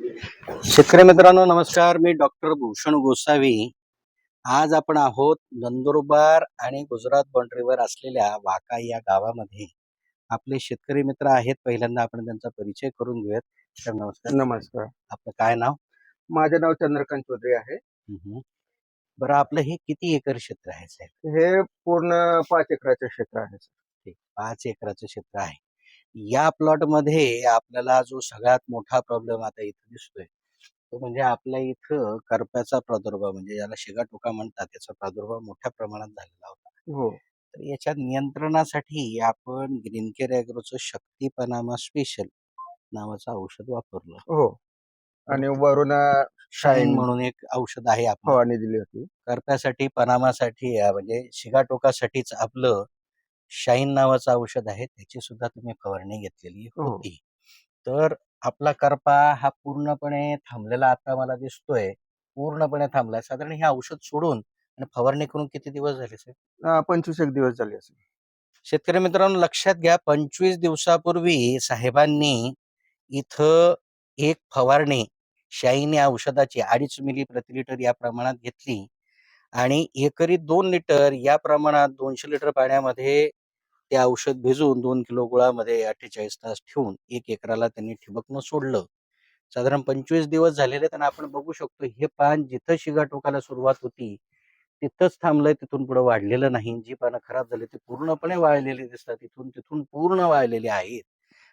शेतकरी मित्रांनो नमस्कार. मी डॉक्टर भूषण गोसावी. आज आपण आहोत नंदुरबार आणि गुजरात बाउंड्रीवर असलेल्या वाका या गावामध्ये. आपले शेतकरी मित्र आहेत. पहिल्यांदा आपण त्यांचा परिचय करून घेऊयात. तर नमस्कार. नमस्कार. आपलं काय नाव? माझे नाव चंद्रकांत चौधरी आहे. हम्म. बरं आपलं हे किती एकर क्षेत्र आहे साहेब? हे पूर्ण पाच एकराचे क्षेत्र आहे पाच एकराचं क्षेत्र आहे. या प्लॉटमध्ये आपल्याला जो सगळ्यात मोठा प्रॉब्लेम आता इथं दिसतोय तो म्हणजे आपल्या इथं करप्याचा प्रादुर्भाव म्हणजे ज्याला शिगाटोका म्हणतात त्याचा प्रादुर्भाव मोठ्या प्रमाणात झालेला होता. हो. तर याच्या नियंत्रणासाठी आपण ग्रीन केअर ॲग्रोचं शक्ती पनामा स्पेशल नावाचं औषध वापरलं. हो. आणि वरून शाईन म्हणून एक औषध आहे आपण दिली होती. करप्यासाठी पनामासाठी म्हणजे शिगाटोकासाठीच आपलं शाईन नावाचं औषध आहे त्याची सुद्धा तुम्ही फवारणी घेतलेली हो. होती. तर आपला करपा हा पूर्णपणे थांबलेला आता मला दिसतोय. पूर्णपणे थांबलाय. साधारण हे औषध सोडून आणि फवारणी करून किती दिवस झाले अं, पंचवीस एक दिवस झाले असेल. शेतकरी मित्रांनो लक्षात घ्या पंचवीस दिवसापूर्वी साहेबांनी इथं एक फवारणी शाईन या औषधाची अडीच मिली प्रति लिटर या प्रमाणात घेतली आणि एकरी दोन लिटर या प्रमाणात दोनशे लिटर पाण्यामध्ये ते औषध भिजवून दोन किलो गुळामध्ये अठ्ठेचाळीस तास ठेवून एक एकराला त्यांनी ठिबकनं सोडलं. साधारण पंचवीस दिवस झालेले आहेत आणि आपण बघू शकतो हे पान जिथं शिगा टोकाला सुरुवात होती तिथंच थांबलंय तिथून पुढे वाढलेलं नाही. जी पानं खराब झाली ती पूर्णपणे वाळलेली दिसतात. तिथून तिथून पूर्ण वाळलेली आहेत.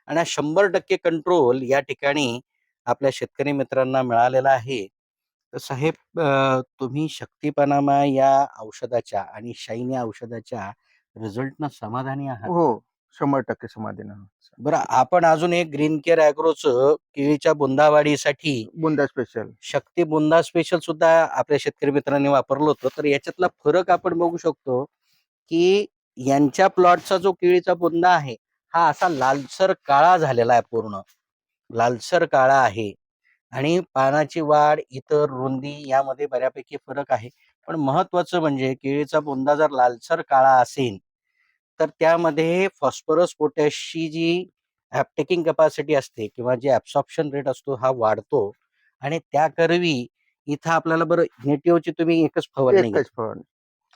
आणि हा शंभर टक्के कंट्रोल या ठिकाणी आपल्या शेतकरी मित्रांना मिळालेला आहे. तर साहेब तुम्ही शक्तीपणामा या औषधाच्या आणि शाईन या औषधाच्या रिझल्टनं समाधानी आहात? हो शंभर टक्के समाधान. बरं आपण अजून एक ग्रीन केअर अॅग्रोचं केळीच्या बुंदावाढीसाठी बुंदा स्पेशल शक्ती बुंदा स्पेशल सुद्धा आपल्या शेतकरी मित्रांनी वापरलं होतं. तर याच्यातला फरक आपण बघू शकतो की यांच्या प्लॉटचा जो केळीचा बुंदा आहे हा असा लालसर काळा झालेला आहे पूर्ण. लालसर काळा आहे. आणि पानाची वाढ इतर रुंदी यामध्ये बऱ्यापैकी फरक आहे. पण महत्वाचं म्हणजे केळीचा बुंदा जर लालसर काळा असेल तर त्यामध्ये फॉस्फरस पोटॅशची जी ऍपटेकिंग कॅपॅसिटी असते किंवा जे ऍब्सॉर्प्शन रेट असतो हा वाढतो आणि त्याकरवी इथं आपल्याला बरं नेटिव्हची तुम्ही एकच फवारणी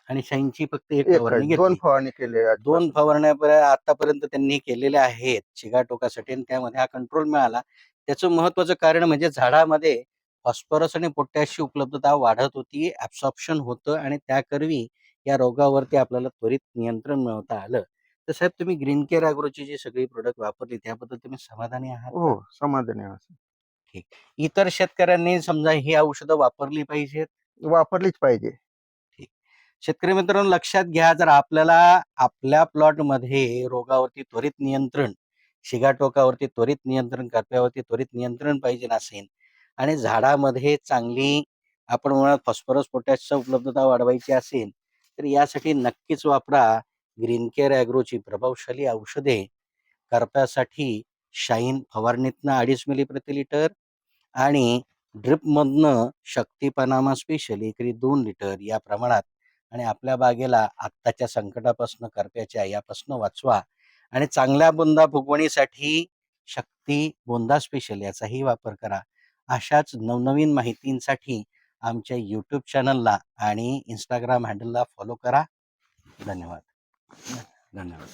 आणि शाईनची फक्त एक फवारणी दोन फवारणी केले दोन फवारण्या पर्य- आतापर्यंत त्यांनी केलेल्या आहेत शिगाटोकासाठी आणि त्यामध्ये हा कंट्रोल मिळाला. त्याचं महत्वाचं कारण म्हणजे झाडामध्ये फॉस्फरस आणि पोटॅशची उपलब्धता वाढत होती ऍब्सॉर्प्शन होतं आणि त्याकरवी या रोगावरती आपल्याला त्वरित नियंत्रण मिळवता आलं. तर साहेब तुम्ही ग्रीन केअर अॅग्रोची जी सगळी प्रोडक्ट वापरली त्याबद्दल तुम्ही समाधानी आहात? हो समाधानी आहे. इतर शेतकऱ्यांनी समजा ही औषधं वापरली पाहिजेत? वापरलीच पाहिजे. शेतकरी मित्रांनो लक्षात घ्या जर आपल्याला आपल्या प्लॉटमध्ये रोगावरती त्वरित नियंत्रण शिगाटोकावरती त्वरित नियंत्रण करप्यावरती त्वरित नियंत्रण पाहिजे असेल आणि झाडामध्ये चांगली आपण म्हणत फॉस्फरस पोटॅशची उपलब्धता वाढवायची असेल तर यासाठी नक्कीच वापरा ग्रीन केअर अॅग्रोची प्रभावशाली औषधे. करप्यासाठी शाईन फवारणीतनं अडीच मिली प्रति लिटर आणि ड्रिपमधनं शक्ती पनामा स्पेशल एकरी दोन लिटर या प्रमाणात आणि आपल्या बागेला आत्ताच्या संकटापासून करप्याच्या यापासून वाचवा आणि चांगल्या बुंदा फुगवणीसाठी शक्ती बुंदा स्पेशल याचाही वापर करा. अशाच नवनवीन माहितींसाठी आमच्या यूट्यूब चॅनलला आणि इंस्टाग्राम हँडलला फॉलो करा. धन्यवाद. धन्यवाद.